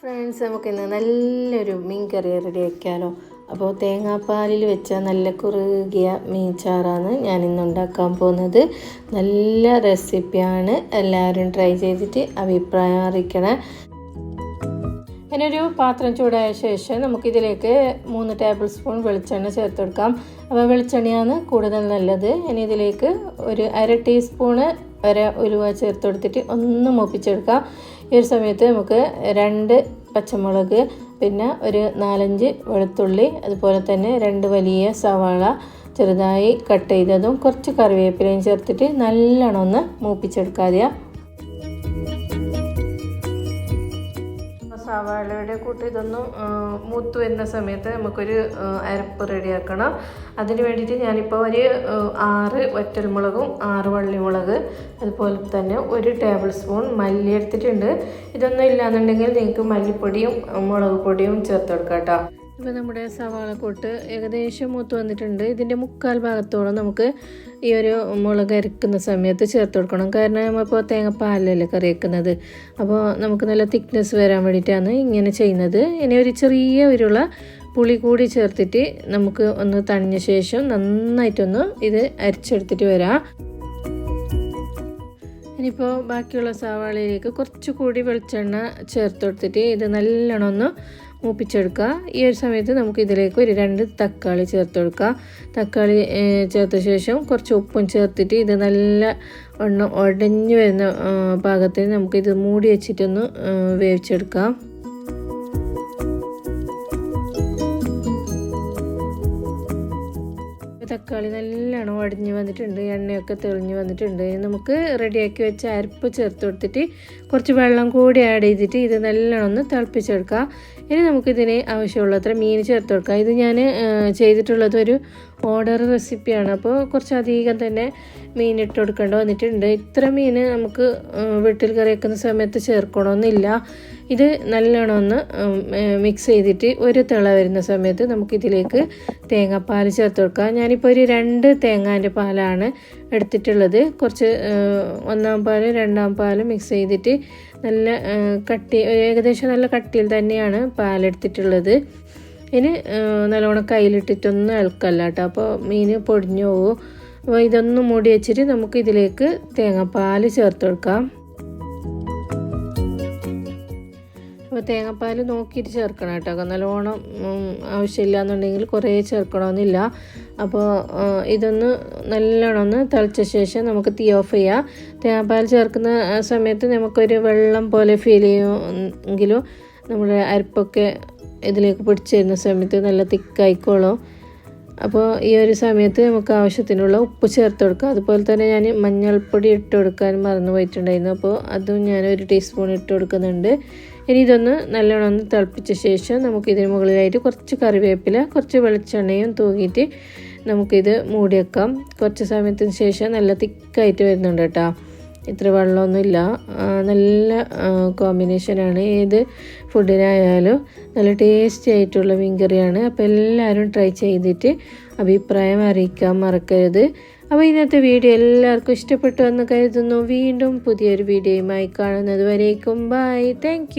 Friends നമുക്ക് നമുക്കിന്ന് നല്ലൊരു മീൻ കറി റെഡി ആക്കിയാലോ അപ്പോൾ തേങ്ങാപ്പാലിൽ വെച്ച നല്ല കുറുകിയ മീൻ ചാറാണ് ഇന്ന് ഉണ്ടാക്കാൻ പോകുന്നത്. നല്ല റെസിപ്പിയാണ്. എല്ലാവരും ട്രൈ ചെയ്തിട്ട് അഭിപ്രായം അറിയിക്കണേ. അതിനൊരു പാത്രം ചൂടായ ശേഷം നമുക്കിതിലേക്ക് മൂന്ന് ടേബിൾ സ്പൂൺ വെളിച്ചെണ്ണ ചേർത്ത് കൊടുക്കാം. അപ്പോൾ വെളിച്ചെണ്ണയാണ് കൂടുതൽ നല്ലത്. ഇനി ഇതിലേക്ക് ഒരു അര ടീസ്പൂണ് വരെ ഉലുവ ചേർത്ത് കൊടുത്തിട്ട് ഒന്ന് മൂപ്പിച്ചെടുക്കാം. ഈ ഒരു സമയത്ത് നമുക്ക് രണ്ട് പച്ചമുളക് പിന്നെ ഒരു നാലഞ്ച് വെളുത്തുള്ളി അതുപോലെ തന്നെ രണ്ട് വലിയ സവാള ചെറുതായി കട്ട് ചെയ്തതും കുറച്ച് കറിവേപ്പിലയും ചേർത്തിട്ട് നല്ലോണം ഒന്ന് മൂപ്പിച്ചെടുക്കാതെയാണ് സവാളയുടെ കൂട്ട് ഇതൊന്ന് മൂത്ത് വരുന്ന സമയത്ത് നമുക്കൊരു അരപ്പ് റെഡിയാക്കണം. അതിന് വേണ്ടിയിട്ട് ഞാനിപ്പോൾ ഒരു ആറ് വറ്റൽമുളകും ആറ് വള്ളിമുളക് അതുപോലെ തന്നെ ഒരു ടേബിൾ സ്പൂൺ മല്ലി എടുത്തിട്ടുണ്ട്. ഇതൊന്നും ഇല്ലാന്നുണ്ടെങ്കിൽ നിങ്ങൾക്ക് മല്ലിപ്പൊടിയും മുളക് പൊടിയും ചേർത്ത് കൊടുക്കാം കേട്ടോ. ഇപ്പോൾ നമ്മുടെ സവാളക്കൂട്ട് ഏകദേശം മൂത്ത് വന്നിട്ടുണ്ട്. ഇതിന്റെ മുക്കാൽ ഭാഗത്തോളം നമുക്ക് ഈ ഒരു മുളക് അരക്കുന്ന സമയത്ത് ചേർത്ത് കൊടുക്കണം. കാരണം നമ്മളിപ്പോൾ തേങ്ങപ്പാലല്ലേ കറി വെക്കുന്നത്. അപ്പോൾ നമുക്ക് നല്ല തിക്നെസ് വരാൻ വേണ്ടിയിട്ടാണ് ഇങ്ങനെ ചെയ്യുന്നത്. ഇനി ഒരു ചെറിയ ഒരുള്ള പുളി കൂടി ചേർത്തിട്ട് നമുക്ക് ഒന്ന് തണിഞ്ഞ ശേഷം നന്നായിട്ടൊന്ന് ഇത് അരിച്ചെടുത്തിട്ട് വരാം. ഇനിയിപ്പോൾ ബാക്കിയുള്ള സവാളയിലേക്ക് കുറച്ചുകൂടി വെളിച്ചെണ്ണ ചേർത്ത് കൊടുത്തിട്ട് ഇത് നല്ലോണം ഒന്ന് മൂപ്പിച്ചെടുക്കുക. ഈ ഒരു സമയത്ത് നമുക്ക് ഇതിലേക്ക് ഒരു രണ്ട് തക്കാളി ചേർത്ത് കൊടുക്കുക. തക്കാളി ചേർത്ത ശേഷം കുറച്ച് ഉപ്പും ചേർത്തിട്ട് ഇത് നല്ല ഒന്ന് ഉടഞ്ഞു വരുന്ന പാകത്തിന് നമുക്കിത് മൂടി വെച്ചിട്ടൊന്ന് വേവിച്ചെടുക്കാം. തക്കാളി നല്ലോണം വടിഞ്ഞ് വന്നിട്ടുണ്ട് എണ്ണയൊക്കെ തെളിഞ്ഞ് വന്നിട്ടുണ്ട്. നമുക്ക് റെഡിയാക്കി വെച്ച അരപ്പ് ചേർത്ത് കൊടുത്തിട്ട് കുറച്ച് വെള്ളം കൂടി ആഡ് ചെയ്തിട്ട് ഇത് നല്ലോണം ഒന്ന് തിളപ്പിച്ചെടുക്കുക ഇനി നമുക്കിതിന് ആവശ്യമുള്ളത്ര മീൻ ചേർത്ത് കൊടുക്കുക ഇത് ഞാൻ ചെയ്തിട്ടുള്ളത് ഒരു ഓർഡർ റെസിപ്പിയാണ്. അപ്പോൾ കുറച്ചധികം തന്നെ മീൻ ഇട്ട് കൊടുക്കേണ്ടി വന്നിട്ടുണ്ട്. ഇത്ര മീൻ നമുക്ക് വീട്ടിൽ കറി വെക്കുന്ന സമയത്ത് ചേർക്കണമെന്നില്ല. ഇത് നല്ലോണം ഒന്ന് മിക്സ് ചെയ്തിട്ട് ഒരു തിള വരുന്ന സമയത്ത് നമുക്കിതിലേക്ക് തേങ്ങാപ്പാൽ ചേർത്ത് കൊടുക്കാം. ഞാനിപ്പോൾ ഒരു രണ്ട് തേങ്ങാന്റെ പാലാണ് എടുത്തിട്ടുള്ളത്. കുറച്ച് ഒന്നാം പാൽ രണ്ടാം പാൽ മിക്സ് ചെയ്തിട്ട് നല്ല കട്ടി ഏകദേശം നല്ല കട്ടിയിൽ തന്നെയാണ് പാലെടുത്തിട്ടുള്ളത്. ഇനി നല്ലോണം കയ്യിലിട്ടിട്ടൊന്നും ഇളക്കല്ല കേട്ടോ അപ്പോൾ മീൻ പൊടിഞ്ഞു പോകും അപ്പോൾ ഇതൊന്നും മൂടി വെച്ചിട്ട് നമുക്ക് ഇതിലേക്ക് തേങ്ങാപ്പാൽ ചേർത്ത് കൊടുക്കാം. അപ്പോൾ തേങ്ങാപ്പാൽ നോക്കിയിട്ട് ചേർക്കണം കേട്ടോ നല്ലോണം ആവശ്യമില്ല എന്നുണ്ടെങ്കിൽ കുറേ ചേർക്കണമെന്നില്ല അപ്പോൾ ഇതൊന്ന് നല്ലോണം ഒന്ന് തിളച്ച ശേഷം നമുക്ക് തീ ഓഫ് ചെയ്യാം. തേങ്ങാപ്പാൽ ചേർക്കുന്ന സമയത്ത് നമുക്കൊരു വെള്ളം പോലെ ഫീൽ ചെയ്യുമെങ്കിലും നമ്മുടെ അരിപ്പൊക്കെ ഇതിലേക്ക് പിടിച്ചു തരുന്ന സമയത്ത് നല്ല തിക്കായിക്കോളും. അപ്പോൾ ഈ ഒരു സമയത്ത് നമുക്ക് ആവശ്യത്തിനുള്ള ഉപ്പ് ചേർത്ത് കൊടുക്കുക അതുപോലെ തന്നെ ഞാൻ മഞ്ഞൾപ്പൊടി ഇട്ട് കൊടുക്കാൻ മറന്നു പോയിട്ടുണ്ടായിരുന്നു. അപ്പോൾ അതും ഞാൻ ഒരു ടീസ്പൂൺ ഇട്ട് കൊടുക്കുന്നുണ്ട്. ഇനി ഇതൊന്ന് നല്ലോണം ഒന്ന് തിളപ്പിച്ച ശേഷം നമുക്ക് ഇതിന് മുകളിലായിട്ട് കുറച്ച് കറിവേപ്പില കുറച്ച് വെളിച്ചെണ്ണയും തൂക്കിയിട്ട് നമുക്കിത് മൂടി വെക്കാം കുറച്ച് സമയത്തിന് ശേഷം നല്ല തിക്കായിട്ട് വരുന്നുണ്ട് കേട്ടോ. ഇത്ര വെള്ളമൊന്നുമില്ല. നല്ല കോമ്പിനേഷനാണ് ഏത് ഫുഡിനായാലും നല്ല ടേസ്റ്റി ആയിട്ടുള്ള മീൻ കറിയാണ്. അപ്പോൾ എല്ലാവരും ട്രൈ ചെയ്തിട്ട് അഭിപ്രായം അറിയിക്കാൻ മറക്കരുത്. അപ്പോൾ ഇന്നത്തെ വീഡിയോ എല്ലാവർക്കും ഇഷ്ടപ്പെട്ടു എന്ന് കരുതുന്നു. വീണ്ടും പുതിയൊരു വീഡിയോയുമായി കാണുന്നത് വരേക്കും. Bye thank